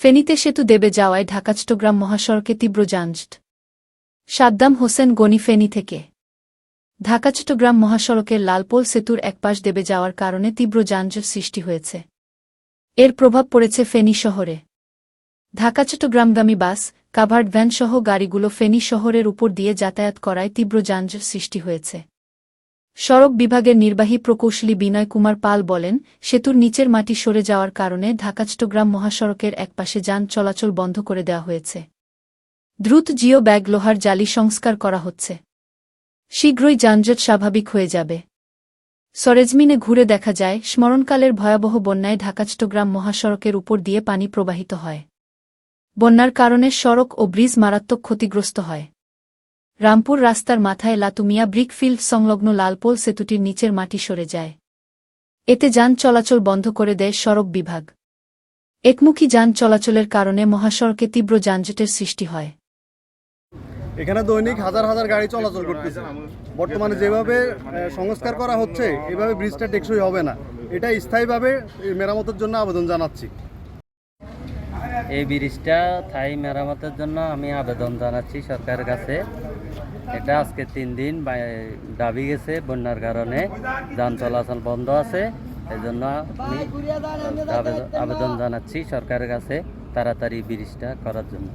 ফেনীতে সেতু দেবে যাওয়ায় ঢাকা চট্টগ্রাম মহাসড়কে তীব্র যানজট। সাদ্দাম হোসেন গনি ফেনী থেকে। ঢাকা চট্টগ্রাম মহাসড়কের লালপোল সেতুর একপাশ দেবে যাওয়ার কারণে তীব্র যানজট সৃষ্টি হয়েছে। এর প্রভাব পড়েছে ফেনী শহরে। ঢাকা চট্টগ্রামগামী বাস, কাভার্ড ভ্যানসহ গাড়িগুলো ফেনী শহরের উপর দিয়ে যাতায়াত করায় তীব্র যানজট সৃষ্টি হয়েছে। সড়ক বিভাগের নির্বাহী প্রকৌশলী বিনয় কুমার পাল বলেন, সেতুর নিচের মাটি সরে যাওয়ার কারণে ঢাকা চট্টগ্রাম মহাসড়কের একপাশে যান চলাচল বন্ধ করে দেওয়া হয়েছে। দ্রুত জিও ব্যাগ লোহার জালি সংস্কার করা হচ্ছে। শীঘ্রই যানজট স্বাভাবিক হয়ে যাবে। সরেজমিনে ঘুরে দেখা যায়, স্মরণকালের ভয়াবহ বন্যায় ঢাকা চট্টগ্রাম মহাসড়কের উপর দিয়ে পানি প্রবাহিত হয়। বন্যার কারণে সড়ক ও ব্রিজ মারাত্মক ক্ষতিগ্রস্ত হয়। রামপুর রাস্তার মাথায় লাতুমিয়া ব্রিকফিল্ড সংলগ্ন লালপোল সেতুটির নিচের মাটি সরে যায়। এতে যান চলাচল বন্ধ করে দেয় সড়ক বিভাগ। একমুখী যান চলাচলের কারণে মহাসড়কে তীব্র যানজটের সৃষ্টি হয়। এখানে দৈনিক হাজার হাজার গাড়ি চলাচল করতেছে। বর্তমানে যেভাবে সংস্কার করা হচ্ছে এভাবে ব্রিজটা টেকসই হবে না। এটা স্থায়ীভাবে মেরামতের জন্য আবেদন জানাচ্ছি। এই ব্রিজটা থাই মেরামতের জন্য আমি আবেদন জানাচ্ছি সরকারের কাছে। এটা আজকে তিন দিন দাবি গেছে বন্যার কারণে। যান চলাচল বন্ধ আছে এই জন্য আমি আবেদন জানাচ্ছি সরকারের কাছে তাড়াতাড়ি ব্রিজটা করার জন্য।